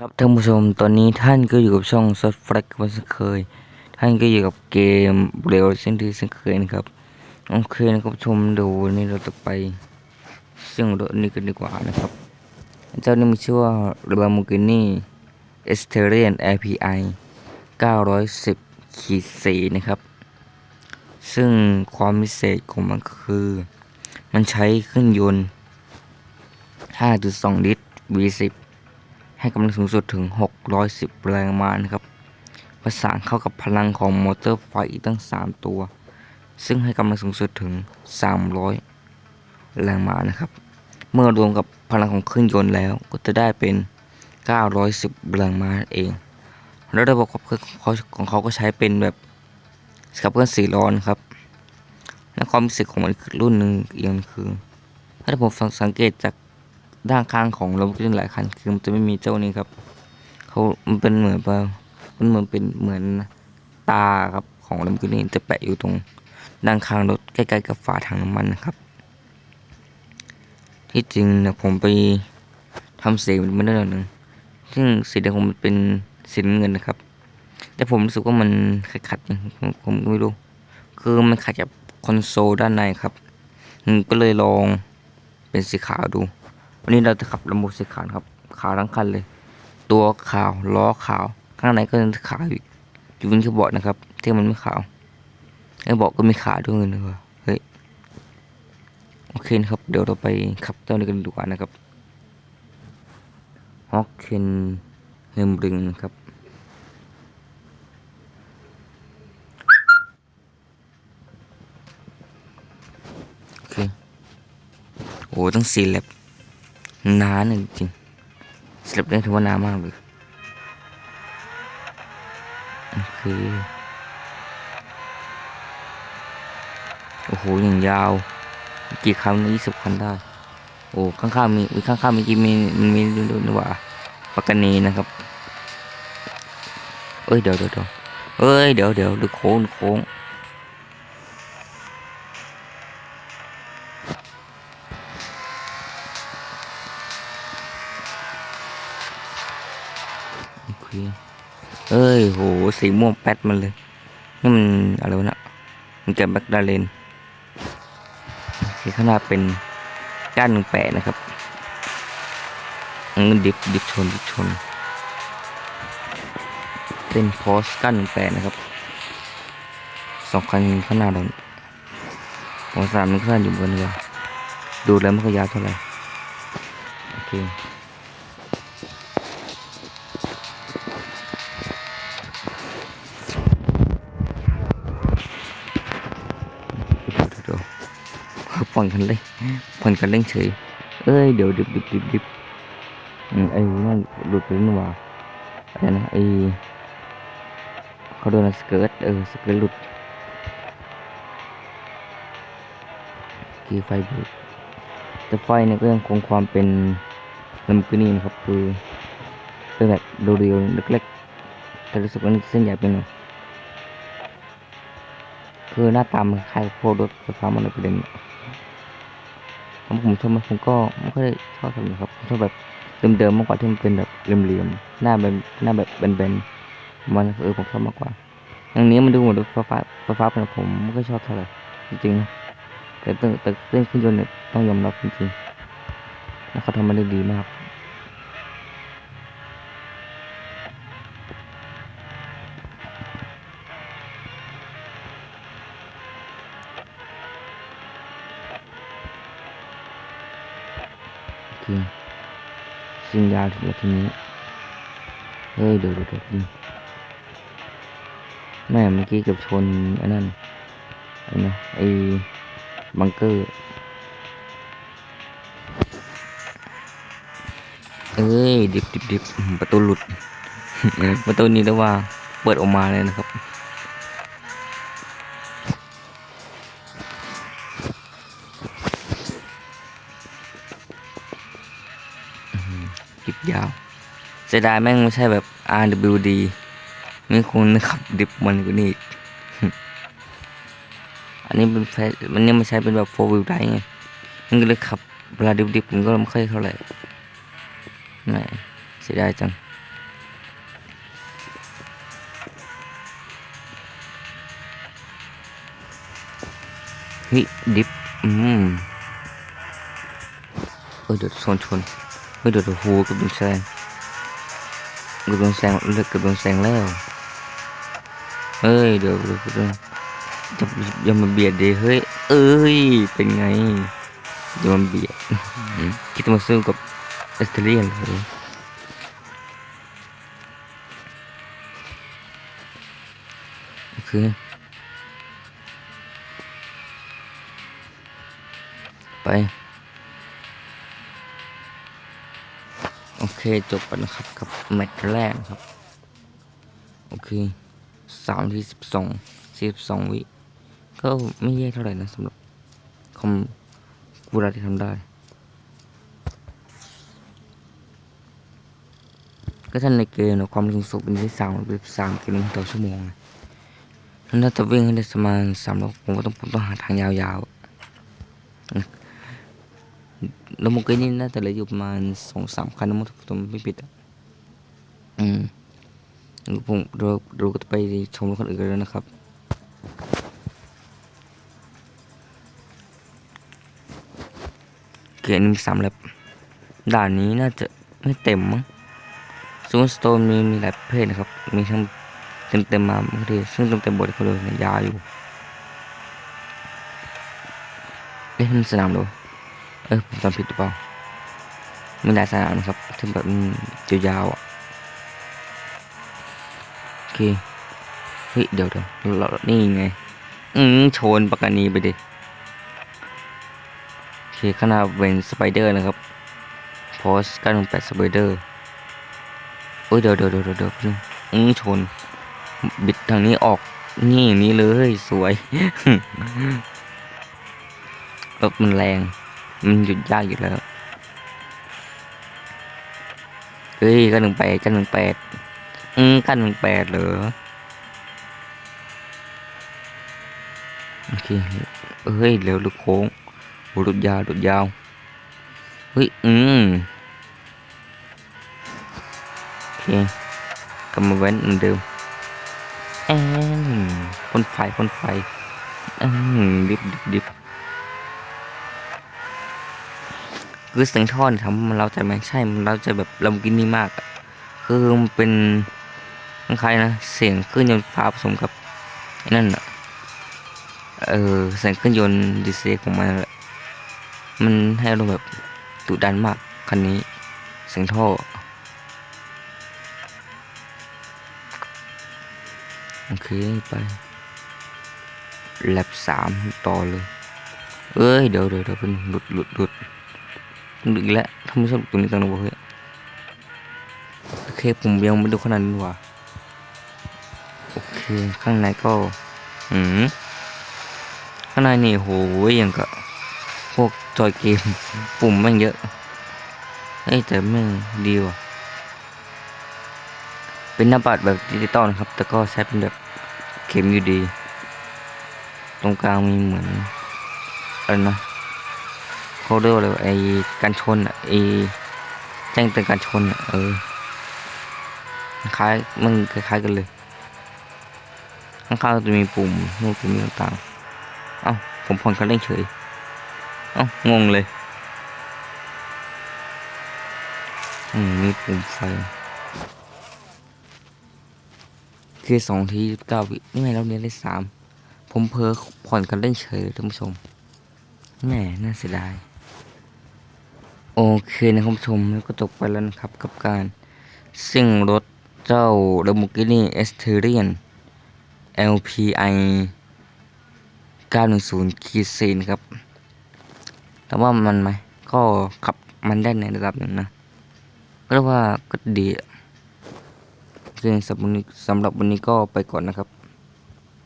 ครับท่านผู้ชมตอนนี้ท่านก็อยู่กับช่องซอฟแฟลกเหมือนเคย ท่านก็อยู่กับเกมเร็วเช่นที่เช่นเคยนะครับโอเคนะครับชมดูวันนี้เราจะไปซึ่งรถนี้กันดีกว่านะครับเจ้านี่มีชื่อว่า Lamborghini e s t e r i a n API 910ขีด4นะครับ ซึ่งความพิเศษของมันคือ มันใช้เครื่องยนต์ 5.2 ลิตร V10 ให้กำลังสูงสุดถึง 610 แรงม้านะครับ ประสานเข้ากับพลังของมอเตอร์ไฟอีกตั้ง 3 ตัว ซึ่งให้กำลังสูงสุดถึง 300 แรงม้านะครับ เมื่อรวมกับพลังของเครื่องยนต์แล้วก็จะได้เป็น 910 แรงม้าเอง แล้วระบบขับเคลื่อนของเขาก็ใช้เป็นแบบขับเคลื่อนสี่ล้อนะครับ และความพิเศษของมันรุ่นหนึ่งอีกอย่างคือ ถ้าผมสังเกตจาก ด้านข้างของรถยนต์หลายคันคือมันจะไม่มีเจ้านี้ครับเขามันเป็นเหมือนว่ามันเหมือนเป็นเหมือนตาครับของรถยนต์จะแปะอยู่ตรงด้านข้างรถใกล้ๆกับฝาถังน้ำมันนะครับ ที่จริงนะผมไปทำสีมันได้หน่อยหนึ่งซึ่งสีแดงผมมันเป็นสีน้ำเงินนะครับ แต่ผมรู้สึกว่ามันขัดๆอย่างผมผมก็ไม่รู้ คือมันขัดกับคอนโซลด้านในครับผมก็เลยลองเป็นสีขาวดู วันนี้เราจะขับลำโพงสีขาวครับ ขาวทั้งคันเลย ตัวขาวล้อขาว ข้างในก็ยังขาวอยู่อยู่บนคีย์บอร์ดนะครับ ที่มันไม่ขาวไอ้เบอกก็มีขาวด้วยนะวะเฮ้ยโอเคนะครับ เดี๋ยวเราไปขับเจ้านี้กันดีกว่านะครับฮอกเคนเฮมบริงนะครับโอ้ต้องสี่แลบ นานจริงสลับได้ถือว่านานมากเลยโอเคโอ้โหอย่างยาว กี่ครั้งยี่สิบคันได้ โอ้ข้างๆมีข้างๆมีกี่มีมันมีดูนี่ว่าปากกานีนะครับ เอ้ยเดี๋ยวเดี๋ยวเอ้ยเดี๋ยวเดี๋ยวดูโค้งโค้ง โอเอ้ยโหสีม่วงแป๊ดมันเลยนี่มันอะไรวะนะมันแกมแบ็กดาเลนสีข้างหน้าเป็นก้านหนึ่งแปดนะครับมันดิบดิบชนดิบชนเป็นพอสก้านหนึ่งแปดนะครับสองคันข้างหน้าเราหัวสามมันข้างอยู่บนเรือดูแล้วไม่ค่อยยาวเท่าไหร่โอเค ผ่อนคันเร่งผ่อนคันเร่งเฉย เอ้ยเดี๋ยวดิบดิบดิบดิบไอ้นั่นหลุดไปนี่หว่าอะไรนะไอ้เขาโดนสเกิร์ตเออสเกิร์ตหลุดกีไฟบุดแต่ไฟเนี่ยก็ยังคงความเป็นลำกนี่นะครับคือเป็นแบบเรียวๆเล็กๆแต่รู้สึกว่าเส้นใหญ่ไปหน่อยคือหน้าตามันคล้ายพวกรถไฟฟ้ามันเลยประเด็น ผมผมชอบมันผมก็ไม่ค่อยชอบเท่าไหร่ครับผมชอบแบบเดิมๆมากกว่าที่มันเป็นแบบเหลี่ยมๆหน้าแบบหน้าแบบแบนๆมันเออผมชอบมากกว่าอย่างนี้มันดูเหมือนรถไฟฟ้าไฟฟ้าเป็นผมไม่ค่อยชอบเท่าไหร่จริงๆนะแต่แต่แต่เรื่องเครื่องยนต์เนี่ยต้องยอมรับจริงๆแล้วเขาทำมันได้ดีมาก โอเคสิ้นยาวถึงแล้วทีนี้ เฮ้ยเดี๋ยวเดี๋ยวเดี๋ยวดิแม่เมื่อกี้เกือบชนไอ้นั่นไอ้นะไอ้บังเกอร์ เอ้ยดิบดิบดิบประตูหลุด ประตูนี้แล้วว่าเปิดออกมาเลยนะครับ เสียดายแม่งไม่ใช่แบบ RWD มีคุณขับดิบมันกว่านี้อันนี้เป็นแฟมันนี่มันใช้เป็นแบบ four wheel drive ไงมันก็เลยขับเวลาดิบดิบมันก็ไม่ค่อยเท่าไหร่ไม่เสียดายจังเฮ้ดิบอืมเออเดือดโซนชนเออเดือดหูก็เป็นแซง เกับโดนแซงเลือกเกับโดนแซงแล้วเฮ้ยเดี๋ยวเดี๋ยวเดี๋ยวจะอย่ามาเบียดดิเฮ้ยเอ้ยเป็นไงอย่ามาเบียดคิดมาสู้กับเอสเตเลียนเหรอโอเคไป โอ เคจบไปนะครับกับแมตช์แรกครับ โอเคสามที่สิบสองสิบสองวิก็ไม่แย่เท่าไหร่นะสำหรับคอมกูราที่ทำได้ ก็ท่านในเกมนะความสูงสุดเป็นที่สามเป็นสามกิโลเมตรต่อชั่วโมงนะถ้าจะวิ่งให้ได้ประมาณสามโลผมก็ต้องผมต้องหาทางยาวๆ แล้วมันก็นี่น่าจะเหลืออยู่ประมาณสองสามคันนะมั้งผมไม่ผิดอะอืมแล้วผมเราเราก็จะไปชมรถคนอื่นกันแล้วนะครับเกียร์หนึ่งสามแล้วด่านนี้น่าจะไม่เต็มมั้งซูนสโตนมีมีหลายประเภทนะครับ มีทั้งเต็มเต็มมาบางทีซึ่งเต็มเต็มบทเขาเลยเนี่ยาอยู่เล่นสนามดู เออผมจำผิดหรือเปล่าไม่ได้สนามนะครับที่แบบยาวๆอะโอเคเฮ้ยเดี๋ยวเดี๋ยวเรานี่ไง อืมชนปากกานีไปดิโอเคขนาดเป็นสไปเดอร์นะครับโพสการลงแปดสไปเดอร์โอ้ยเดี๋ยวเดี๋ยวเดี๋ยวเดี๋ยวเดี๋ยอืมชน บิดทางนี้ออกนี่อย่างนี้เลยสวยรถมันแรง มันหยุดยากอยู่แล้ว เฮ้ยกันหนึ่งแปดกันหนึ่งแปดอืมกันหนึ่งแปดเหรอ โอเค เฮ้ยเร็วลูกโค้งโหรถยาวรถยาว เฮ้ย อืม โอเคกลับมาแว้นเหมือนเดิมแอนพ่นไฟพ่นไฟอืมดิบดิบดิบ คือเสียงท่อนทำให้มันเราใจไหมใช่มันเราใจแบบลำกินนี่มาก คือมันเป็นคล้ายนะเสียงเครื่องยนต์ฟ้าผสมกับนั่นอะเออเสียงเครื่องยนต์ดีเซลของมันมันให้เราแบบดุดันมากคันนี้เสียงท่อโอเคไปแลบสามต่อเลย เอ้ย เดี๋ยวเดี๋ยวเดี๋ยวเป็นหลุดหลุดหลุด ดึกแล้วทำไมชอบตรงนี้จังเลยเฮ้ยโอเคผมยังไม่ดูขนาดนี้ว่ะโอเคข้างในก็อืมข้างในนี่โหยังกับพวกจอยเกมปุ่มม่งเยอะเอ้แต่แม่งดีว่ะเป็นหน้าปัดแบบดิจิตอลนะครับ แต่ก็ใช้เป็นแบบเข็มอยู่ดี ตรงกลางมีเหมือนอะไรนะ เขาเรียกว่าอะไรไอ้การชนไอ้แจ้งเตือนการชนเออคล้ายมันคล้ายๆกันเลย ข้างๆจะมีปุ่มนู่นปุ่มนี้ต่างๆเอ้าผมผ่อนคันเร่งเฉยเอ้างงเลยอืมมีปุ่มไฟคือสองทีเก้าวินี่ไงเราเรียได้สามผมเพอผ่อนคันเร่งเฉยเลยท่านผู้ชมแหมน่าเสียดาย โอเคนะครับผู้ชมแล้วก็จบไปแล้วนะครับกับการซิ่งรถเจ้า Lamborghini e s t e r i a n LPI 910คีซีนครับ แต่ว่ามันไหมก็ขับมันได้ในระดับหนึ่งนะ ก็เรียกว่าก็ดีอะโอเคสำหรับวันนี้สำหรับวันนี้ก็ไปก่อนนะครับ